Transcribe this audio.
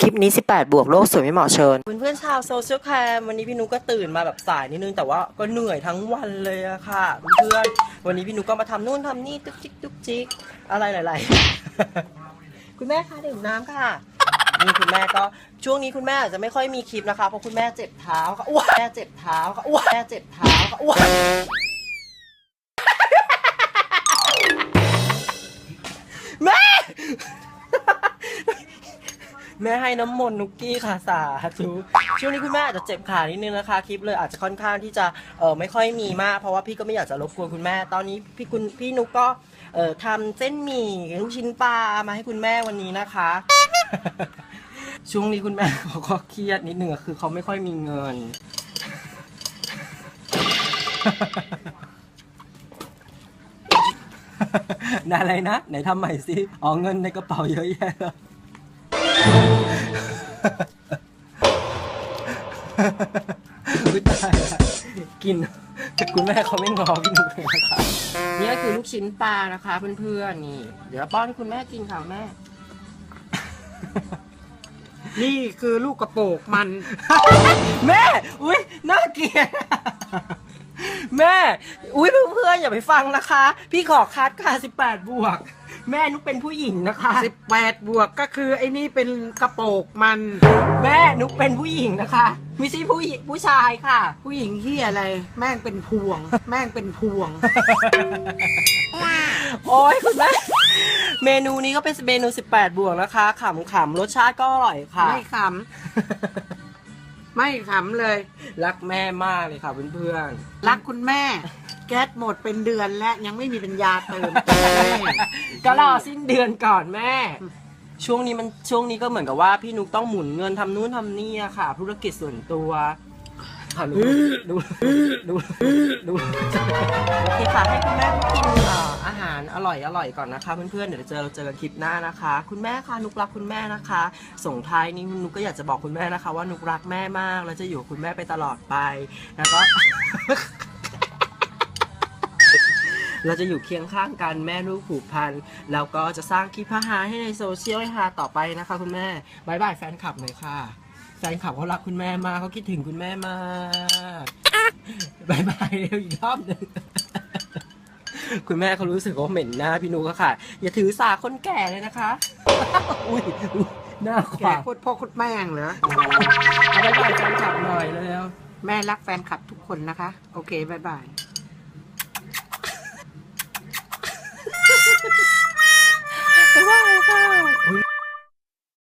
คลิปนี้ 18 บวกโลกสวยไม่เหมาะเชิญ เพื่อนๆชาวโซเชียลแคมวันนี้พี่นุกก็ตื่นมาแบบสายนิดนึงแต่ว่าก็เหนื่อยทั้งวันเลยอะค่ะเพื่อนๆวันนี้พี่นุกก็มาทำนู่นทำนี่ตุ๊กจิกตุ๊กจิกอะไรหลายๆ คุณแม่คะดื่มน้ำค่ะนี่คุณแม่ก็ช่วงนี้คุณแม่อาจจะไม่ค่อยมีคลิปนะคะเพราะคุณแม่เจ็บเท้าค่ะอ้วแม่เจ็บเท้าค่ะอ้วแม่เจ็บเท้าค่ะอ้วแแม่ให้น้ำมนต์นุกกี้ค่ะสาธุช่วงนี้คุณแม่อาจจะเจ็บขานิดนึงนะคะคลิปเลยอาจจะค่อนข้างที่จะเออไม่ค่อยมีมาก เพราะว่าพี่ก็ไม่อยากจะรบกวนคุณแม่ ตอนนี้พี่คุณพี่นุกก็เออทำเส้นหมี่ลูกชิ้นปลามาให้คุณแม่วันนี้นะคะ ช่วงนี้คุณแม่เขาก็เครียดนิดนึงอะคือเขาไม่ค่อยมีเงินนอะไรนะ ไหนทำใหม่สิอ๋อเงินในกระเป๋าเยอะแยะเลย อุ๊ยตายละกินแต่คุณแม่เขาไม่งอพี่หนุกเลยนะคะนี่ก็คือลูกชิ้นปลานะคะเพื่อนๆนี่ เดี๋ยวป้อนให้คุณแม่กินค่ะแม่ นี่คือลูกกระโปกมัน แม่ อุ้ยน่าเกลียด แม่ อุ้ยเพื่อนๆอย่าไปฟังนะคะ พี่ขอคัดค่ะ 18 บวก แม่นุกเป็นผู้หญิงนะคะ 18 บวกก็คือไอ้นี่เป็นกระโปกมัน แม่นุกเป็นผู้หญิงนะคะ ไม่ใช่ผู้หญิงผู้ชายค่ะ ผู้หญิงที่อะไร แม่งเป็นพวง แม่งเป็นพวง โอ้ยคุณแม่ เมนูนี้ก็เป็นเมนู 18 บวกนะคะขำขำๆรสชาติก็อร่อยค่ะ ไม่ขำ ไม่ขำเลย รักแม่มากเลยค่ะเพื่อนรักคุณแม่ แก๊สหมดเป็นเดือนแล้วยังไม่มีปัญญาเติมแม่ๆก็รอสิ้นเดือนก่อนแม่ ช่วงนี้มันช่วงนี้ก็เหมือนกับว่าพี่นุกต้องหมุนเงินทำนู่นทำนี่อะค่ะ ธุรกิจส่วนตัวค่ะหนูดูดูดูโอเคค่ะให้คุณแม่กินเอ่ออาหาร อร่อยอร่อยก่อนนะคะเพื่อนๆเดี๋ยวเจอเจอกันคลิปหน้านะคะ คุณแม่คะนุกรักคุณแม่นะคะ ส่งท้ายนี้นุกก็อยากจะบอกคุณแม่นะคะ ว่านุกรักแม่มากและจะอยู่คุณแม่ไปตลอดไปแล้วก็เราจะอยู่เคียงข้างกันแม่ลูกผูกพันแล้วก็จะสร้างคลิปพาหาให้ในโซเชียลให้ฮาต่อไปนะคะ คุณแม่บายบายแฟนคลับหน่อยค่ะแฟนคลับเขารักคุณแม่มากเขาคิดถึงคุณแม่มากบายบายเร็วอีกรอบหนึ่ง คุณแม่เขารู้สึกว่าเหม็นหน้าพี่นุกอะค่ะ อย่าถือสาคนแก่เลยนะคะ อุ้ยอุ๊ยหน้าขแกวางโคตรพ่อโคตรแม่งเหรอ เอาบายบายแฟนคลับหน่อยเร็วแม่รักแฟนคลับทุกคนนะคะ โอเคบายบาย